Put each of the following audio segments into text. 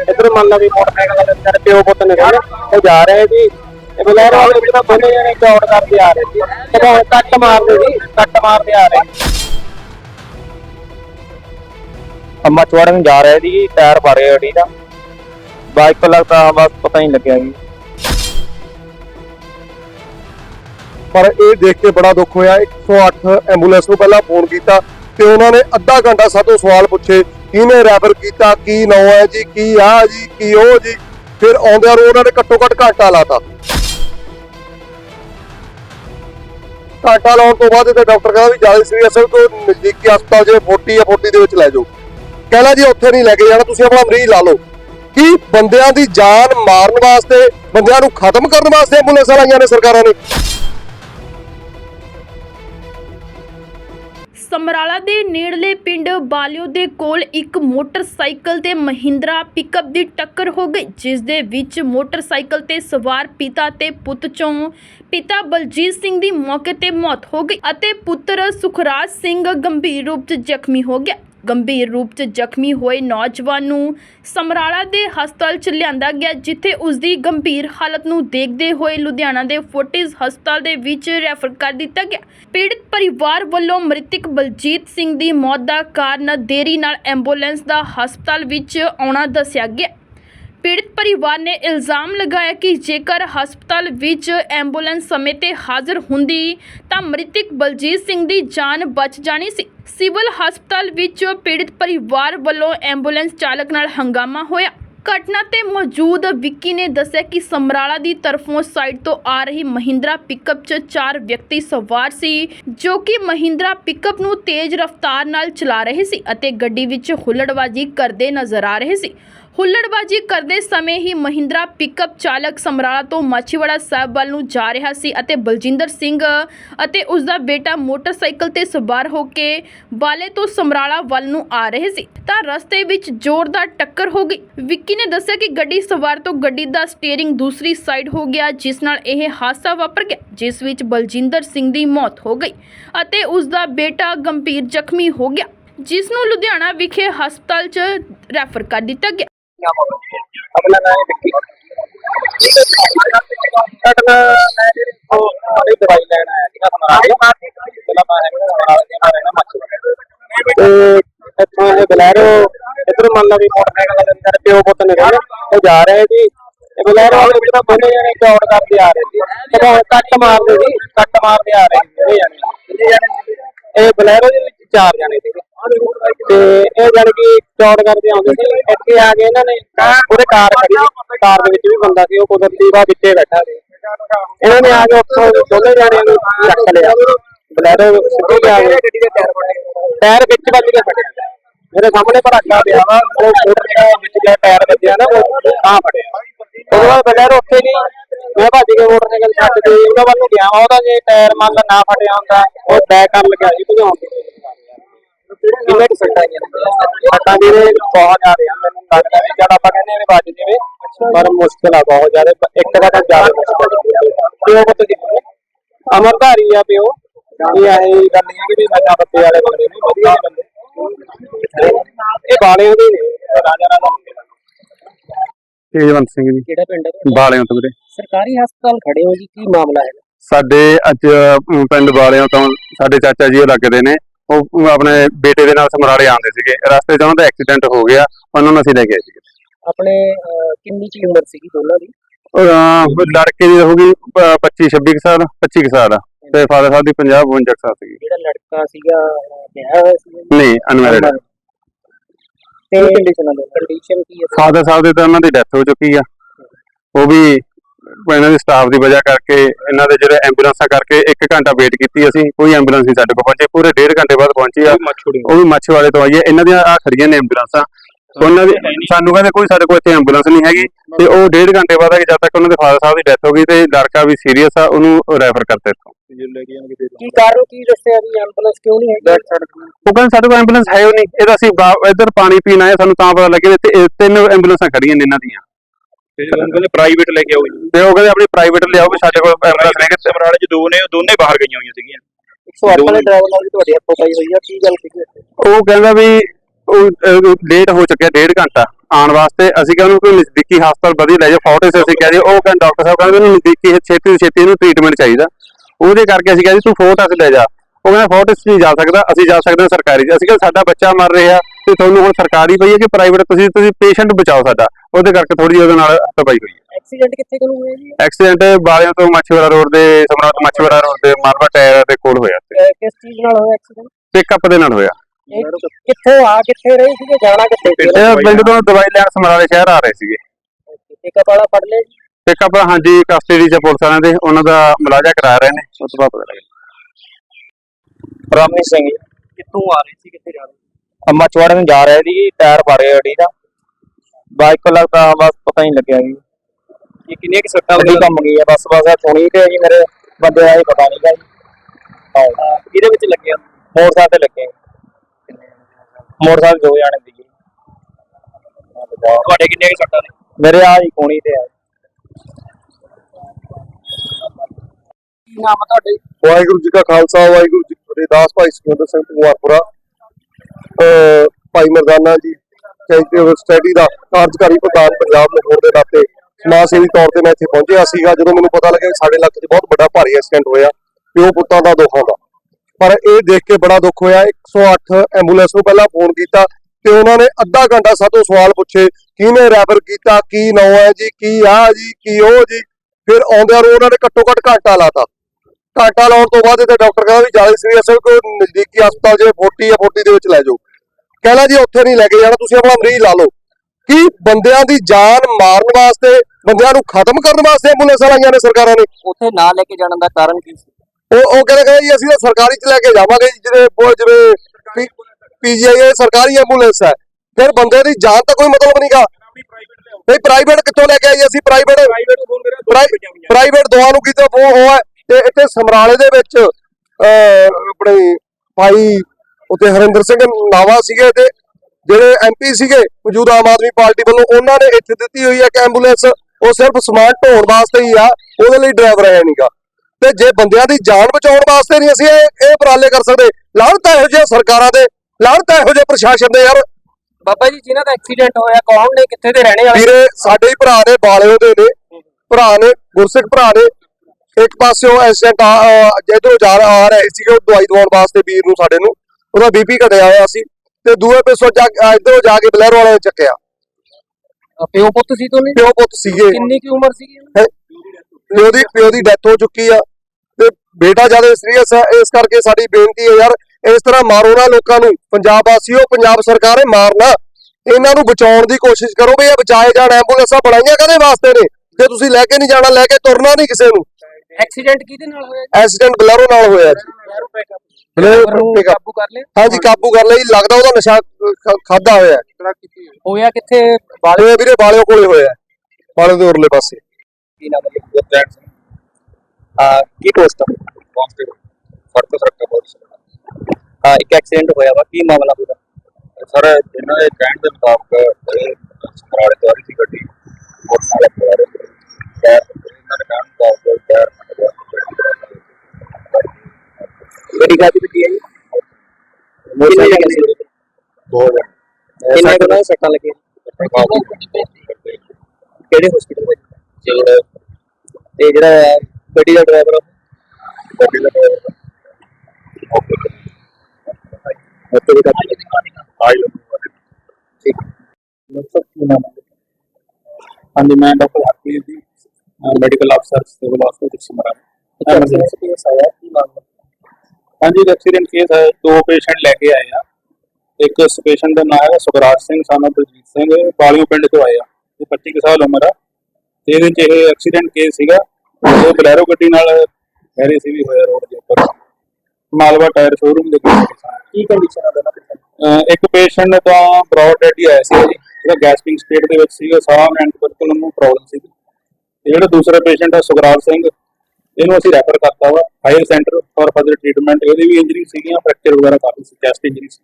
ਇੱਧਰ ਮੰਨ ਲਾ ਵੀ ਮੋਟਰਸਾਈਕਲ ਦੇ ਅੰਦਰ ਪਿਓ ਪੁੱਤ ਨੇ ਉਹ ਜਾ ਰਹੇ ਜੀ। ਇਹ ਬਲੈਰੋ ਵਾਲੇ ਜਿਹੜਾ ਦੋਨੇ ਜਣੇ ਚੌੜ ਕਰਦੇ ਆ ਰਹੇ ਸੀ ਤੇ ਕੱਟ ਮਾਰਦੇ ਸੀ ਕੱਟ ਮਾਰਦੇ ਆ ਰਹੇ। ਅੰਮਾ ਚੌੜਨ ਜਾ ਰਹੇ ਸੀ ਟਾਇਰ ਭਰੇ ਗੱਡੀ ਦਾ। ਬਾਈਕ ਕੋ ਲੱਗਦਾ ਬਸ ਪਤਾ ਨਹੀਂ ਲੱਗਿਆ ਜੀ। ਪਰ ਇਹ ਦੇਖ ਕੇ ਬੜਾ ਦੁੱਖ ਹੋਇਆ। 108 ਐਂਬੂਲੈਂਸ ਨੂੰ ਪਹਿਲਾਂ ਫੋਨ ਕੀਤਾ ਤੇ ਉਹਨਾਂ ਨੇ ਅੱਧਾ ਘੰਟਾ ਸਾਤੋਂ ਸਵਾਲ ਪੁੱਛੇ ਕਿਹਨੇ ਰੈਫਰ ਕੀਤਾ, ਕੀ ਨਾਂ ਹੈ ਜੀ, ਕੀ ਆ ਜੀ, ਕੀ ਉਹ ਜੀ? ਫਿਰ ਆਉਂਦਿਆਂ ਨੂੰ ਉਹਨਾਂ ਨੇ ਘੱਟੋ ਘੱਟ ਘੰਟਾ ਲਾਤਾ। ਘੰਟਾ ਲਾਉਣ ਤੋਂ ਬਾਅਦ ਤੇ ਡਾਕਟਰ ਕਹਿੰਦਾ ਵੀ ਜ਼ਿਆਦਾ ਸੀਰੀਅਸ ਹੈ ਕੋਈ ਨਜ਼ਦੀਕੀ ਹਸਪਤਾਲ ਜਿਵੇਂ 40 ਜਾਂ 40 ਦੇ ਵਿੱਚ ਲੈ ਜਾਓ। ਕਹਿੰਦਾ ਜੀ, ਉੱਥੇ ਨਹੀਂ ਲੈ ਕੇ ਜਾਣਾ, ਤੁਸੀਂ ਆਪਣਾ ਮਰੀਜ਼ ਲਾ ਲਓ। ਕੀ ਬੰਦਿਆਂ ਦੀ ਜਾਨ ਮਾਰਨ ਵਾਸਤੇ, ਬੰਦਿਆਂ ਨੂੰ ਖਤਮ ਕਰਨ ਵਾਸਤੇ ਐਂਬੂਲੈਂਸਾਂ ਲਾਈਆਂ ਨੇ, ਸਰਕਾਰਾਂ ਨੇ? ਸਮਰਾਲਾ ਦੇ ਨੇੜਲੇ ਪਿੰਡ ਬਾਲਿਓ ਦੇ ਕੋਲ ਇੱਕ ਮੋਟਰਸਾਈਕਲ ਤੇ ਮਹਿੰਦਰਾ ਪਿਕਅਪ ਦੀ ਟੱਕਰ ਹੋ ਗਈ, ਜਿਸ ਦੇ ਵਿੱਚ ਮੋਟਰਸਾਈਕਲ ਤੇ ਸਵਾਰ ਪਿਤਾ ਤੇ ਪੁੱਤ ਚੋਂ ਪਿਤਾ ਬਲਜੀਤ ਸਿੰਘ ਦੀ ਮੌਕੇ ਤੇ ਮੌਤ ਹੋ ਗਈ ਅਤੇ ਪੁੱਤਰ ਸੁਖਰਾਜ ਸਿੰਘ ਗੰਭੀਰ ਰੂਪ 'ਚ ਜ਼ਖਮੀ ਹੋ ਗਿਆ। ਗੰਭੀਰ ਰੂਪ 'ਚ ਜ਼ਖਮੀ ਹੋਏ ਨੌਜਵਾਨ ਨੂੰ ਸਮਰਾਲਾ ਦੇ ਹਸਪਤਾਲ 'ਚ ਲਿਆਂਦਾ ਗਿਆ, ਜਿੱਥੇ ਉਸ ਦੀ ਗੰਭੀਰ ਹਾਲਤ ਨੂੰ ਦੇਖਦੇ ਹੋਏ ਲੁਧਿਆਣਾ ਦੇ ਫੋਰਟਿਸ ਹਸਪਤਾਲ ਦੇ ਵਿੱਚ ਰੈਫਰ ਕਰ ਦਿੱਤਾ ਗਿਆ। ਪੀੜਤ ਪਰਿਵਾਰ ਵੱਲੋਂ ਮ੍ਰਿਤਕ ਬਲਜੀਤ ਸਿੰਘ ਦੀ ਮੌਤ ਦਾ ਕਾਰਨ ਦੇਰੀ ਨਾਲ ਐਂਬੂਲੈਂਸ ਦਾ ਹਸਪਤਾਲ ਵਿੱਚ ਆਉਣਾ ਦੱਸਿਆ ਗਿਆ। ਪੀੜਤ ਪਰਿਵਾਰ ਨੇ ਇਲਜ਼ਾਮ ਲਗਾਇਆ ਕਿ ਜੇਕਰ ਹਸਪਤਾਲ ਵਿੱਚ ਐਂਬੂਲੈਂਸ ਸਮੇਂ ਤੇ ਹਾਜ਼ਰ ਹੁੰਦੀ, ਤਾਂ ਮ੍ਰਿਤਕ ਬਲਜੀਤ ਸਿੰਘ ਦੀ ਜਾਨ ਬਚ ਜਾਣੀ ਸੀ। ਸਿਵਲ ਹਸਪਤਾਲ ਵਿੱਚ ਪੀੜਤ ਪਰਿਵਾਰ ਵੱਲੋਂ ਐਂਬੂਲੈਂਸ ਚਾਲਕ ਨਾਲ ਹੰਗਾਮਾ ਹੋਇਆ। ਘਟਨਾ ਤੇ ਮੌਜੂਦ ਵਿੱਕੀ ਨੇ ਦੱਸਿਆ ਕਿ ਸਮਰਾਲਾ ਦੀ ਤਰਫੋਂ ਸਾਈਡ ਤੋਂ ਆ ਰਹੀ ਮਹਿੰਦਰਾ ਪਿਕਅਪ 'ਚ ਚਾਰ ਵਿਅਕਤੀ ਸਵਾਰ ਸੀ, ਜੋ ਕਿ ਮਹਿੰਦਰਾ ਪਿਕਅਪ ਨੂੰ ਤੇਜ਼ ਰਫ਼ਤਾਰ ਨਾਲ ਚਲਾ ਰਹੇ ਸੀ ਅਤੇ ਗੱਡੀ ਵਿੱਚ ਹੁੱਲੜਬਾਜ਼ੀ ਕਰਦੇ ਨਜ਼ਰ ਆ ਰਹੇ ਸੀ। ਹੁੱਲੜਬਾਜ਼ੀ ਕਰਦੇ ਸਮੇਂ ਹੀ ਮਹਿੰਦਰਾ ਪਿਕਅਪ ਚਾਲਕ ਸਮਰਾਲਾ ਤੋਂ ਮਾਛੀਵਾੜਾ ਸਾਹਿਬ ਵੱਲ ਨੂੰ ਜਾ ਰਿਹਾ ਸੀ ਅਤੇ ਬਲਜਿੰਦਰ ਸਿੰਘ ਅਤੇ ਉਸ ਦਾ ਬੇਟਾ ਮੋਟਰਸਾਈਕਲ ਤੇ ਸਵਾਰ ਹੋ ਕੇ ਬਾਲੇ ਤੋਂ ਸਮਰਾਲਾ ਵੱਲ ਨੂੰ ਆ ਰਹੇ ਸੀ। ਤਾਂ ਰਸਤੇ ਵਿੱਚ ਜ਼ੋਰਦਾਰ ਟੱਕਰ ਹੋ ਗਈ। ਵਿੱਕੀ ਨੇ ਦੱਸਿਆ ਕਿ ਗੱਡੀ ਸਵਾਰ ਤੋਂ ਗੱਡੀ ਦਾ ਸਟੀਅਰਿੰਗ ਦੂਸਰੀ ਸਾਈਡ ਹੋ ਗਿਆ, ਜਿਸ ਨਾਲ ਇਹ ਹਾਦਸਾ ਵਾਪਰ ਗਿਆ, ਜਿਸ ਵਿੱਚ ਬਲਜਿੰਦਰ ਸਿੰਘ ਦੀ ਮੌਤ ਹੋ ਗਈ ਅਤੇ ਉਸ ਦਾ ਬੇਟਾ ਗੰਭੀਰ ਜ਼ਖਮੀ ਹੋ ਗਿਆ, ਜਿਸ ਨੂੰ ਲੁਧਿਆਣਾ ਵਿਖੇ ਹਸਪਤਾਲ 'ਚ ਰੈਫਰ ਕਰ ਦਿੱਤਾ ਗਿਆ। ਆਪਣਾ ਨਾਮ ਹੈ ਵਿੱਕੀ ਕੱਟਣਾ ਮੈਂ ਜਿਹੜੀ ਉਹ ਸਾਡੀ ਦਵਾਈ ਲੈਣ ਆਇਆ ਸੀਗਾ ਸਮਾਨ ਪਹਿਲਾਂ ਮੈਂ ਹੈਗਾ ਨਾਲ ਦੇ ਨਾਲ ਰਹਿਣਾ ਮੱਛ ਤੇ ਇੱਥੋਂ ਇਹ ਬਲੈਰੋ ਇੱਧਰ ਮੰਨ ਲਾ ਵੀ ਮੋਟਰਸਾਈਕਲ ਦੇ ਅੰਦਰ ਪਿਓ ਪੁੱਤ ਨੇ ਉਹ ਜਾ ਰਹੇ ਸੀ ਇਹ ਬਲੈਰੋ ਵਾਲੇ ਜਿਹੜਾ ਦੋਨੇ ਜਣੇ ਚੌੜ ਕਰਦੇ ਆ ਰਹੇ ਸੀ ਤੇ ਉਹ ਕੱਟ ਮਾਰਦੇ ਸੀ ਕੱਟ ਮਾਰਦੇ ਆ ਰਹੇ ਸੀ ਇਹ ਜਾਣੇ ਇਹ ਬਲੈਰੋ ਦੇ ਵਿੱਚ ਚਾਰ ਜਣੇ ਸੀਗੇ। ਤੇ ਇਹ ਜਾਣੀ ਕਿ ਚੌੜ ਕਰਦੇ ਆਉਂਦੇ ਸੀ, ਇੱਥੇ ਆ ਕੇ ਇਹਨਾਂ ਨੇ ਉਹਦੇ ਕਾਰ ਖੜੀ ਕਾਰ ਦੇ ਵਿੱਚ ਵੀ ਬੰਦਾ ਸੀ, ਉਹ ਕੁਦਰਤੀ ਵਾ ਵਿੱਚੇ ਬੈਠਾ ਸੀ। ਇਹਨਾਂ ਨੇ ਆ ਕੇ ਉੱਥੋਂ ਦੋਨੇ ਜਾਣਿਆਂ ਨੂੰ ਚੱਕ ਲਿਆ। ਬਲੈਰੋ ਸਿੱਧੀ ਆ ਗਏ ਟਾਇਰ ਵਿੱਚ ਵੱਜ ਕੇ ਫਟਿਆ। ਮੇਰੇ ਸਾਹਮਣੇ ਭੜਾਕਾ ਪਿਆ ਵਾ, ਉਹ ਮੋਟਰ ਵਿੱਚ ਜਿਹੜਾ ਟਾਇਰ ਵੱਜਿਆ ਨਾ, ਉਹ ਤਾਂ ਫਟਿਆ। ਉਹਦੇ ਬਾਅਦ ਬਲੈਰੋ ਉੱਥੇ ਨਹੀਂ, ਮੈਂ ਭੱਜ ਕੇ ਮੋਟਰਸਾਈਕਲ ਛੱਡ ਕੇ ਉਹਨਾਂ ਵੱਲ ਨੂੰ ਗਿਆ। ਉਹਦਾ ਜੇ ਟਾਇਰ ਮੰਨ ਲਾ ਨਾ ਫਟਿਆ ਹੁੰਦਾ, ਉਹ ਬੈਕ ਕਰਨ ਲੱਗਿਆ ਸੀ, ਭਜਾਉਣ ਕਿੰਨੇ ਕੁ ਸੱਟਾਂ ਆਈਆਂ ਨੇ। ਸੱਟਾਂ ਵੀਰੇ ਬਹੁਤ ਜ਼ਿਆਦਾ ਆ ਮੈਨੂੰ ਲੱਗਦਾ ਵੀ ਜਦ ਆਪਾਂ ਕਹਿੰਦੇ ਆ ਵੀ ਵੱਜ ਜਾਵੇ ਪਰ ਮੁਸ਼ਕਿਲ ਆ ਬਹੁਤ ਜ਼ਿਆਦਾ। ਇੱਕ ਦਾ ਤਾਂ ਜ਼ਿਆਦਾ ਮੁਸ਼ਕਿਲ ਹੈ ਪਿਓ ਪੁੱਤ ਦੀ ਅਮਰਧਾਰੀ ਆ ਪਿਓ। ਇਹ ਆਹੀ ਗੱਲ ਨਹੀਂ ਹੈ ਕਿ ਵੀ ਨਸ਼ਾ ਪੱਤੇ ਵਾਲੇ ਬੰਦੇ ਨੇ ਵਧੀਆ ਨੇ ਬੰਦੇ। ਇਹ ਬਾਲੇ ਉਹਦੇ ਨੇ ਰਾਜਾ ਰਾਜਾ ਤੇਜਵੰਤ ਸਿੰਘ ਜੀ। ਕਿਹੜਾ ਪਿੰਡ ਹੈ ਬਾਲਿਆਂ ਤੋਂ ਵੀਰੇ। ਸਰਕਾਰੀ ਹਸਪਤਾਲ ਖੜੇ ਹੋ ਜੀ ਕੀ ਮਾਮਲਾ ਹੈ? ਸਾਡੇ ਅੱਜ ਪਿੰਡ ਬਾਲਿਆਂ ਤੋਂ ਸਾਡੇ ਚਾਚਾ ਜੀ ਉਹ ਲੱਗਦੇ ਨੇ। ਉਹ ਆਪਣੇ ਬੇਟੇ ਦੇ ਨਾਲ ਸਮਰਾਲੇ ਆਉਂਦੇ ਸੀਗੇ। ਰਸਤੇ 'ਚ ਉਹਨਾਂ ਦਾ ਐਕਸੀਡੈਂਟ ਹੋ ਗਿਆ ਉਹਨਾਂ ਨੂੰ ਅਸੀਂ ਲੈ ਕੇ ਆਏ ਸੀਗੇ। ਆਪਣੇ ਕਿੰਨੀ ਕੀ ਉਮਰ ਸੀਗੀ ਦੋਨਾਂ ਦੀ? ਉਹ, ਲੜਕੇ ਦੀ ਹੋਗੀ 25 26 ਕੁ ਸਾਲ 25 ਕੁ ਸਾਲ। ਤੇ ਫਾਦਰ ਸਾਹਿਬ ਦੀ 50 52 ਕੁ ਸਾਲ ਸੀਗੀ। ਜਿਹੜਾ ਲੜਕਾ ਸੀਗਾ ਅਹ, ਵਿਆਹਿਆ ਹੋਇਆ ਸੀ ਨਹੀਂ ਅਨਮੈਰਿਡ ਤੇ ਕੰਡੀਸ਼ਨ ਕੰਡੀਸ਼ਨ ਕੀ ਹੈ ਫਾਦਰ ਸਾਹਿਬ ਦੀ ਤਾਂ ਉਹਨਾਂ ਦੀ ਡੈਥ ਹੋ ਚੁੱਕੀ ਆ। ਉਹ ਵੀ ਇਹਨਾਂ ਦੀ ਸਟਾਫ ਦੀ ਵਜ੍ਹਾ ਕਰਕੇ ਇਹਨਾਂ ਦੇ ਜਿਹੜੇ ਐਂਬੂਲੈਂਸਾਂ ਕਰਕੇ 1 ਘੰਟਾ ਵੇਟ ਕੀਤੀ ਅਸੀਂ ਕੋਈ ਐਂਬੂਲੈਂਸ ਨਹੀਂ ਸਾਡੇ ਕੋਲ ਪਹੁੰਚੀ। ਪੂਰੇ ਡੇਢ ਘੰਟੇ ਬਾਅਦ ਪਹੁੰਚੀ ਆ। ਉਹ ਵੀ ਮੱਛ ਵਾਲੇ ਤੋਂ ਆਈ ਹੈ। ਇਹਨਾਂ ਦੀਆਂ ਆ ਖੜੀਆਂ ਨੇ ਐਂਬੂਲੈਂਸਾਂ ਉਹਨਾਂ ਦੀ ਸਾਨੂੰ ਕਹਿੰਦੇ ਕੋਈ ਸਾਡੇ ਕੋਲ ਇੱਥੇ ਐਂਬੂਲੈਂਸ ਨਹੀਂ ਹੈਗੀ। ਤੇ ਉਹ ਡੇਢ ਘੰਟੇ ਬਾਅਦ ਆ ਕਿ ਜਦ ਤੱਕ ਉਹਨਾਂ ਦੇ ਫਾਦਰ ਸਾਹਿਬ ਦੀ ਡੈਥ ਹੋ ਗਈ ਤੇ ਲੜਕਾ ਵੀ ਸੀਰੀਅਸ ਆ ਉਹਨੂੰ ਰੈਫਰ ਕਰਤੇ ਇੱਥੋਂ। ਕੀ ਕਾਰਨ ਕੀ ਦੱਸਿਆ ਵੀ ਐਂਬੂਲੈਂਸ ਕਿਉਂ ਨਹੀਂ ਹੈਗੀ? ਉਹ ਕਹਿੰਦੇ ਸਾਡੇ ਕੋਲ ਐਂਬੂਲੈਂਸ ਹੈ ਉਹ ਨਹੀਂ। ਇਹਦਾ ਅਸੀਂ ਇੱਧਰ ਪਾਣੀ ਪੀਣ ਆਏ ਸਾਨੂੰ ਤਾਂ ਪਤਾ ਲੱਗਿਆ ਇਹ ਤਿੰਨ ਐਂਬੂਲੈਂਸਾਂ ਖੜੀਆਂ ਨੇ ਇਹਨਾਂ ਦੀਆਂ। ਕਹਿੰਦੇ ਪ੍ਰਾਈਵੇਟ ਲੈ ਕੇ ਆਓ ਜੀ। ਤੇ ਉਹ ਕਹਿੰਦੇ ਆਪਣੀ ਪ੍ਰਾਈਵੇਟ ਲਿਆਓ ਵੀ ਸਾਡੇ ਕੋਲ ਐਂਬੂਲੈਂਸ ਨਹੀਂ। ਸਮਰਾਲੇ ਚ ਦੋ ਨੇ ਉਹ ਦੋਨੇ ਬਾਹਰ ਗਈਆਂ ਹੋਈਆਂ ਸੀਗੀਆਂ। 108 ਵਾਲੇ ਡਰਾਈਵਰ ਨਾਲ ਵੀ ਤੁਹਾਡੀ ਆਪੋ ਪਾਈ ਹੋਈ ਆ ਕੀ ਗੱਲ ਸੀਗੀ ਉਹ ਕਹਿੰਦਾ ਵੀ ਲੇਟ ਹੋ ਚੁੱਕਿਆ ਡੇਢ ਘੰਟਾ ਆਉਣ ਵਾਸਤੇ। ਅਸੀਂ ਕਿਹਾ ਉਹਨੂੰ ਕੋਈ ਨਜ਼ਦੀਕੀ ਹਸਪਤਾਲ ਵਧੀਆ ਲੈ ਜਾਓ ਫੋਰਟਿਸ ਅਸੀਂ ਕਿਹਾ ਜੀ ਉਹ ਕਹਿੰਦਾ ਡਾਕਟਰ ਸਾਹਿਬ ਕਹਿੰਦੇ ਉਹਨੂੰ ਨਜ਼ਦੀਕੀ ਛੇਤੀ ਤੋਂ ਛੇਤੀ ਇਹਨੂੰ ਟ੍ਰੀਟਮੈਂਟ ਚਾਹੀਦਾ। ਉਹਦੇ ਕਰਕੇ ਅਸੀਂ ਕਿਹਾ ਜੀ ਤੂੰ ਫੋਰਟਿਸ ਲੈ ਜਾ। ਉਹ ਕਹਿੰਦਾ ਫੋਰਟਿਸ ਨਹੀਂ ਜਾ ਸਕਦਾ ਅਸੀਂ ਜਾ ਸਕਦੇ ਹਾਂ ਸਰਕਾਰੀ। 'ਚ ਅਸੀਂ ਕਿਹਾ ਸਾਡਾ ਬੱਚਾ ਮਰ ਰਿਹਾ। ਤੇ ਤੁਹਾਨੂੰ ਹੁਣ ਸਰਕਾਰੀ ਪਈ ਹੈ ਕਿ ਪ੍ਰਾਈਵੇਟ ਤੁਸੀਂ ਤੁਸੀਂ ਪੇਸ਼ੈਂਟ ਬਚਾਓ ਸਾਡਾ ਉਹਦੇ ਕਰਕੇ ਥੋੜੀ ਜਿਹੀ ਉਹਦੇ ਨਾਲ ਹੱਥਪਾਈ ਹੋਈ ਹੈ। ਐਕਸੀਡੈਂਟ ਕਿੱਥੇ ਕੋਲ ਹੋਇਆ ਜੀ? ਐਕਸੀਡੈਂਟ ਬਾਲਿਆਂ ਤੋਂ ਮੱਛਵਾੜਾ ਰੋਡ ਦੇ ਸਮਰਾਟ ਮੱਛਵਾੜਾ ਰੋਡ ਦੇ ਮਾਲਵਾ ਟਾਇਰ ਦੇ ਕੋਲ ਹੋਇਆ ਸੀ। ਅਹ ਕਿਸ ਚੀਜ਼ ਨਾਲ ਹੋਇਆ ਐਕਸੀਡੈਂਟ ਪਿਕਅਪ ਦੇ ਨਾਲ ਹੋਇਆ। ਕਿੱਥੋਂ ਆ ਕਿੱਥੇ ਰਹੀ ਸੀਗੇ ਜਾਣਾ ਕਿੱਥੇ ਸੀ? ਇਹ ਪਿੰਡ ਤੋਂ ਦਵਾਈ ਲੈਣ ਸਮਰਾਲੇ ਸ਼ਹਿਰ ਆ ਰਹੇ ਸੀਗੇ। ਪਿਕਅਪ ਵਾਲਾ ਫੜ ਲਿਆ ਜੀ? ਪਿਕਅਪ ਹਾਂਜੀ ਕਸਟਡੀ ਚ ਪੁਲਿਸ ਵਾਲਿਆਂ ਦੇ ਉਹਨਾਂ ਦਾ ਮੁਲਾਜ਼ਾ ਕਰਾ ਰਹੇ ਨੇ। ਉਸ ਤੋਂ ਬਾਅਦ ਪਤਾ ਲੱਗੇਗਾ ਰਾਮੀ ਸਿੰਘ ਕਿੱਥੋਂ ਆ ਰਹੇ ਸੀ ਕਿੱਥੇ ਜਾ ਰਹੇ ਅੰਮਾ ਚਵਾੜੇ ਨੂੰ ਜਾ ਰਿਹਾ ਸੀ ਟਾਇਰ ਫੜ ਗਿਆ ਗੱਡੀ ਦਾ। ਬਾਈਕ ਕੋ ਲੱਗਦਾ ਬਸ ਪਤਾ ਨਹੀਂ ਲੱਗਿਆ ਜੀ। ਇਹ ਕਿੰਨੀਆਂ ਕਿ ਸੱਟਾਂ ਗੱਡੀ ਘੁੰਮ ਗਈ ਹੈ ਬਸ ਬਸ ਸੁਣੀ ਤੇ ਜੀ ਮੇਰੇ ਬੰਦੇ ਇਹ ਪਤਾ ਨਹੀਂ ਗਾ ਜੀ। ਹਾਂ। ਇਹਦੇ ਵਿੱਚ ਲੱਗਿਆ? ਮੋਟਰਸਾਈਕਲ ਤੇ ਲੱਗੇ ਮੋਟਰਸਾਈਕਲ ਦੋ ਜਾਣੇ ਦੀ ਜੀ। ਤੁਹਾਡੇ ਕਿੰਨੀਆਂ ਕਿ ਸੱਟਾਂ ਨੇ? ਮੇਰੇ ਆ ਜੀ ਕੋਣੀ ਤੇ ਆ। ਕੀ ਨਾਮ ਆ ਤੁਹਾਡੇ ਵਾਹਿਗੁਰੂ ਜੀ ਕਾ ਖਾਲਸਾ ਵਾਹਿਗੁਰੂ ਜੀ ਕੀ ਫਤਿਹ। ਦਾਸ ਭਾਈ ਸੁਖਿੰਦਰ ਸਿੰਘ ਅਹ ਭਾਈ ਮਰਦਾਨਾ ਜੀ ਚੈਰੀਟੇਬਲ ਸਟੱਡੀ ਦਾ ਕਾਰਜਕਾਰੀ ਪ੍ਰਧਾਨ ਪੰਜਾਬ ਨੂੰ ਹੋਣ ਦੇ ਨਾਤੇ। ਸਮਾਜ ਸੇਵੀ ਤੌਰ ਤੇ ਮੈਂ ਇੱਥੇ ਪਹੁੰਚਿਆ ਸੀਗਾ, ਜਦੋਂ ਮੈਨੂੰ ਪਤਾ ਲੱਗਿਆ ਸਾਡੇ ਇਲਾਕੇ 'ਚ ਬਹੁਤ ਵੱਡਾ ਭਾਰੀ ਐਕਸੀਡੈਂਟ ਹੋਇਆ, ਪਿਓ ਪੁੱਤਾਂ ਦਾ, ਦੋਹਾਂ ਦਾ। ਪਰ ਇਹ ਦੇਖ ਕੇ ਬੜਾ ਦੁੱਖ ਹੋਇਆ। 108 ਐਂਬੂਲੈਂਸ ਨੂੰ ਪਹਿਲਾਂ ਫੋਨ ਕੀਤਾ ਤੇ ਉਹਨਾਂ ਨੇ ਅੱਧਾ ਘੰਟਾ ਸਾਤੋਂ ਸਵਾਲ ਪੁੱਛੇ, ਕਿਹਨੇ ਰੈਫਰ ਕੀਤਾ, ਕੀ ਨਾਂ ਹੈ ਜੀ, ਕੀ ਆ ਜੀ, ਕੀ ਉਹ ਜੀ? ਫਿਰ ਆਉਂਦਿਆਂ ਨੂੰ ਉਹਨਾਂ ਨੇ ਘੱਟੋ ਘੱਟ ਘੰਟਾ ਲਾਤਾ। ਘੰਟਾ ਲਾਉਣ ਤੋਂ ਬਾਅਦ ਇਹਦੇ ਡਾਕਟਰ ਕਹਿੰਦਾ ਵੀ ਜ਼ਿਆਦਾ ਸੀਰੀਅਸ ਹੈ ਕੋਈ ਨਜ਼ਦੀਕੀ ਹਸਪਤਾਲ ਜੇ 40 ਜਾਂ 40 ਦੇ ਵਿੱਚ ਲੈ ਜਾਓ। ਕਹਿੰਦਾ ਜੀ ਉੱਥੇ ਨਹੀਂ ਲੈ ਕੇ ਜਾਣਾ ਤੁਸੀਂ ਆਪਣਾ ਮਰੀਜ਼ ਲਾ ਲਓ। ਕੀ ਬੰਦਿਆਂ ਦੀ ਜਾਨ ਮਾਰਨ ਵਾਸਤੇ ਬੰਦਿਆਂ ਨੂੰ ਖਤਮ ਕਰਨ ਵਾਸਤੇ ਐਂਬੂਲੈਂਸਾਂ ਲਾਈਆਂ ਨੇ ਸਰਕਾਰਾਂ ਨੇ? ਉੱਥੇ ਨਾ ਲੈ ਕੇ ਜਾਣ ਦਾ ਕਾਰਨ ਕੀ ਸੀ? ਉਹ ਉਹ ਕਹਿੰਦਾ ਕਹਿੰਦਾ ਜੀ ਅਸੀਂ ਤਾਂ ਸਰਕਾਰੀ ਚ ਲੈ ਕੇ ਜਾਵਾਂਗੇ ਜੀ, ਜਿਹਦੇ ਉਹ ਜਿਵੇਂ ਪੀਜੀਆਈ ਸਰਕਾਰੀ ਐਂਬੂਲੈਂਸ ਹੈ। ਫਿਰ ਬੰਦੇ ਦੀ ਜਾਨ ਤਾਂ ਕੋਈ ਮਤਲਬ ਨਹੀਂਗਾ ਨਹੀਂ ਪ੍ਰਾਈਵੇਟ ਕਿੱਥੋਂ ਲੈ ਕੇ ਆਈ ਅਸੀਂ? ਪ੍ਰਾਈਵੇਟ ਪ੍ਰਾਈਵੇਟ ਦਵਾ ਨੂੰ ਕੀਤਾ ਉਹ ਉਹ ਹੈ। ਤੇ ਇੱਥੇ ਸਮਰਾਲੇ ਦੇ ਵਿੱਚ ਅਹ, ਆਪਣੇ ਭਾਈ ਉੱਥੇ ਹਰਿੰਦਰ ਸਿੰਘ ਨਾਵਾ ਸੀਗੇ ਤੇ ਜਿਹੜੇ ਐਮਪੀ ਸੀਗੇ ਮੌਜੂਦਾ ਆਮ ਆਦਮੀ ਪਾਰਟੀ ਵੱਲੋਂ ਉਹਨਾਂ ਨੇ ਇੱਥੇ ਦਿੱਤੀ ਹੋਈ ਹੈ ਕਿ ਐਂਬੂਲੈਂਸ। ਉਹ ਸਿਰਫ ਸਮਾਨ ਢੋਣ ਵਾਸਤੇ ਹੀ ਆ ਉਹਦੇ ਲਈ ਡਰਾਈਵਰ ਹੈ ਨਹੀਂਗਾ ਤੇ ਜੇ ਬੰਦਿਆਂ ਦੀ ਜਾਨ ਬਚਾਉਣ ਵਾਸਤੇ ਨਹੀਂ ਅਸੀਂ ਇਹ ਇਹ ਉਪਰਾਲੇ ਕਰ ਸਕਦੇ ਲਾਹਨਤ ਇਹੋ ਜਿਹੇ ਸਰਕਾਰਾਂ ਦੇ ਲਾਹਨਤ ਇਹੋ ਜਿਹੇ ਪ੍ਰਸ਼ਾਸਨ ਦੇ ਯਾਰ। ਬਾਬਾ ਜੀ ਜਿਨ੍ਹਾਂ ਦਾ ਐਕਸੀਡੈਂਟ ਹੋਇਆ ਕੌਣ ਨੇ ਕਿੱਥੇ ਦੇ ਰਹਿਣੇ ਵਾਲੇ? ਵੀਰੇ ਸਾਡੇ ਹੀ ਭਰਾ ਨੇ ਬਾਲਿਓ ਦੇ ਨੇ। ਭਰਾ ਨੇ ਗੁਰਸਿੱਖ ਭਰਾ ਨੇ। ਇੱਕ ਪਾਸਿਓਂ ਐਕਸੀਡੈਂਟ ਆ ਜਦੋਂ ਜਾ ਆ ਰਹੇ ਸੀਗੇ ਉਹ ਦਵਾਈ ਦਵਾਉਣ ਵਾਸਤੇ ਵੀਰ ਨੂੰ ਸਾਡੇ ਨੂੰ। ਉਹਦਾ ਬੀਪੀ ਘਟਿਆ ਹੋਇਆ ਸੀ ਤੇ ਦੂਏ ਪਾਸੋਂ ਜਾ ਇਧਰੋਂ ਜਾ ਕੇ ਬਲੈਰੋ ਵਾਲੇ ਨੇ ਚੱਕਿਆ। ਪਿਓ ਪੁੱਤ ਸੀ ਦੋਨੇ ਪਿਓ ਪੁੱਤ ਸੀਗੇ। ਕਿੰਨੀ ਕੀ ਉਮਰ ਸੀਗੀ? ਪਿਓ ਦੀ ਪਿਓ ਦੀ ਡੈਥ ਹੋ ਚੁੱਕੀ ਆ ਤੇ ਬੇਟਾ ਜ਼ਿਆਦਾ ਸੀਰੀਅਸ ਹੈ ਇਸ ਕਰਕੇ ਸਾਡੀ ਬੇਨਤੀ ਹੈ ਯਾਰ ਇਸ ਤਰ੍ਹਾਂ ਮਾਰੋ ਨਾ ਲੋਕਾਂ ਨੂੰ। ਪੰਜਾਬ ਵਾਸੀਓ ਪੰਜਾਬ ਸਰਕਾਰ ਮਾਰਨਾ। ਇਹਨਾਂ ਨੂੰ ਬਚਾਉਣ ਦੀ ਕੋਸ਼ਿਸ਼ ਕਰੋ ਵੀ ਇਹ ਬਚਾਏ ਜਾਣ ਐਂਬੂਲੈਂਸਾਂ ਬਣਾਈਆਂ ਕਦੇ ਵਾਸਤੇ ਨੇ? ਜੇ ਤੁਸੀਂ ਲੈ ਕੇ ਨਹੀਂ ਜਾਣਾ ਲੈ ਕੇ ਤੁਰਨਾ ਨਹੀਂ ਕਿਸੇ ਨੂੰ। ਐਕਸੀਡੈਂਟ ਕਿਹਦੇ ਨਾਲ ਹੋਇਆ ਐਕਸੀਡੈਂਟ ਬਲੈਰੋ ਨਾਲ ਹੋਇਆ ਜੀ। ਬਲੈਰੋ ਜੀ ਕਾਬੂ ਕਰ ਲਿਆ? ਹਾਂਜੀ ਕਾਬੂ ਕਰ ਲਈ ਲੱਗਦਾ ਉਹਦਾ ਨਸ਼ਾ ਖਾਦਾ ਹੋਇਆ। ਹੈ। ਹੋਇਆ ਕਿੱਥੇ? ਬਾਲਿਓ ਵੀਰੇ ਬਾਲਿਓ ਕੋਲੇ ਹੋਇਆ। ਹੈ। ਬਾਲਿਓ ਦੇ ਉਰਲੇ ਪਾਸੇ। ਕੀ ਨਾਮ ਹੈ ਗੁਰਜੈਂਟ ਸਿੰਘ। ਆ ਕੀ ਪੋਸਟ ਕਾਂਸਟੇਬਲ ਫ਼ਰਕ ਸਰਕਾ ਪੁਲਿਸ ਆ ਇੱਕ ਐਕਸੀਡੈਂਟ ਹੋਇਆ ਵਾ। ਕੀ ਮਾਮਲਾ ਪੂਰਾ ਸਰ ਇਹਨਾਂ ਦੇ ਕਹਿਣ ਦੇ ਮੁਤਾਬਕ ਕਿਹੜੇ ਹਸਪੀਟਲ ਵਿੱਚ? ਜਿਹੜੇ ਤੇ ਜਿਹੜਾ ਗੱਡੀ ਦਾ ਡਰਾਈਵਰ ਗੱਡੀ ਦਾ ਉੱਥੇ ਵੀ ਕਾਬੂ ਆਈ ਲੋਕ ਠੀਕ। ਡਾਕਟਰ ਕੀ ਨਾਮ ਹੈ? ਹਾਂਜੀ ਮੈਂ ਡਾਕਟਰ ਹਰਪ੍ਰੀਤ ਜੀ ਮੈਡੀਕਲ ਅਫਸਰ ਸਿਵਲ ਹਸਪਤਾਲ ਸਮਰਾਲੇ ਐਮਰਜੈਂਸੀ ਕੇਸ ਆਇਆ ਕੀ ਮਾਮਲਾ? ਹਾਂਜੀ ਐਕਸੀਡੈਂਟ ਕੇਸ ਹੈ ਦੋ ਪੇਸ਼ੈਂਟ ਲੈ ਕੇ ਆਏ ਆ। ਇੱਕ ਪੇਸ਼ੈਂਟ ਦਾ ਨਾਮ ਹੈ ਸੁਖਰਾਜ ਸਿੰਘ ਸਾਨਾ ਬਲਜੀਤ ਸਿੰਘ ਬਾਲੀਓ ਪਿੰਡ ਤੋਂ ਆਏ ਆ। ਤੇ 25 ਕੁ ਸਾਲ ਉਮਰ ਆ। ਤੇ ਇਹਦੇ ਚ ਇਹ ਐਕਸੀਡੈਂਟ ਕੇਸ ਸੀਗਾ। ਇਹ ਬਲੈਰੋ ਗੱਡੀ ਨਾਲ ਹੈਰੇ ਸੀ ਵੀ ਹੋਇਆ ਰੋਡ ਦੇ ਉੱਪਰ। ਮਾਲਵਾ ਟਾਇਰ ਸ਼ੋਰੂਮ ਦੇ ਕੋਲ। ਕੀ ਕੰਡੀਸ਼ਨ ਆ ਦੀ ਇੱਕ ਪੇਸ਼ੈਂਟ ਤਾਂ ਬ੍ਰੌਡ ਡੈਡ ਆਇਆ ਸੀ ਜੀ। ਜਿਹੜਾ ਗੈਸਪਿੰਗ ਸਟੇਟ ਦੇ ਵਿੱਚ ਸੀਗਾ। ਸਾਹ ਐਂਡ ਬਿਲਕੁਲ ਉਹਨੂੰ ਪ੍ਰੋਬਲਮ ਸੀ ਤੇ ਜਿਹੜਾ ਦੂਸਰਾ ਪੇਸ਼ੈਂਟ ਹੈ ਸੁਖਰਾਜ ਸਿੰਘ ਇਹਨੂੰ ਅਸੀਂ ਰੈਫਰ ਕਰਤਾ ਵਾ। Higher centre for further treatment ਇਹਦੀ ਵੀ ਇੰਜਰੀ ਸੀਗੀਆਂ ਫ੍ਰੈਕਚਰ ਵਗੈਰਾ ਕਾਫੀ ਸੀ ਚੈਸਟ ਇੰਜਰੀ ਸੀ।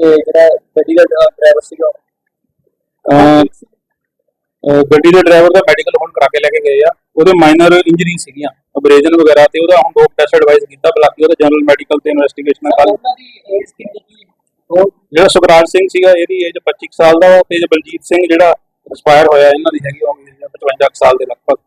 ਤੇ ਜਿਹੜਾ ਗੱਡੀ ਦਾ ਡਰਾਈਵਰ ਸੀਗਾ ਗੱਡੀ ਦੇ ਡਰਾਈਵਰ ਦਾ ਮੈਡੀਕਲ ਹੁਣ ਕਰਾ ਕੇ ਲੈ ਕੇ ਗਏ ਆ। ਉਹਦੇ ਮਾਈਨਰ ਇੰਜਰੀ ਸੀਗੀਆਂ ਅਬਰੇਜਨ ਵਗੈਰਾ ਤੇ ਉਹਦਾ ਹੁਣ ਡੋਪ ਟੈਸਟ ਐਡਵਾਈਸ ਕੀਤਾ ਬਾਕੀ ਉਹਦਾ ਜਨਰਲ ਮੈਡੀਕਲ ਤੇ ਇਨਵੈਸਟੀਗੇਸ਼ਨ ਕੱਲ ਜਿਹੜਾ ਸੁਖਰਾਜ ਸਿੰਘ ਸੀਗਾ ਇਹਦੀ ਏਜ 25 ਕੁ ਸਾਲ ਦਾ ਤੇ ਬਲਜੀਤ ਸਿੰਘ ਜਿਹੜਾ ਐਕਸਪਾਇਰ ਹੋਇਆ ਇਹਨਾਂ ਦੀ ਹੈਗੀ ਉਹ 55 ਕੁ ਸਾਲ ਦੇ ਲਗਭਗ।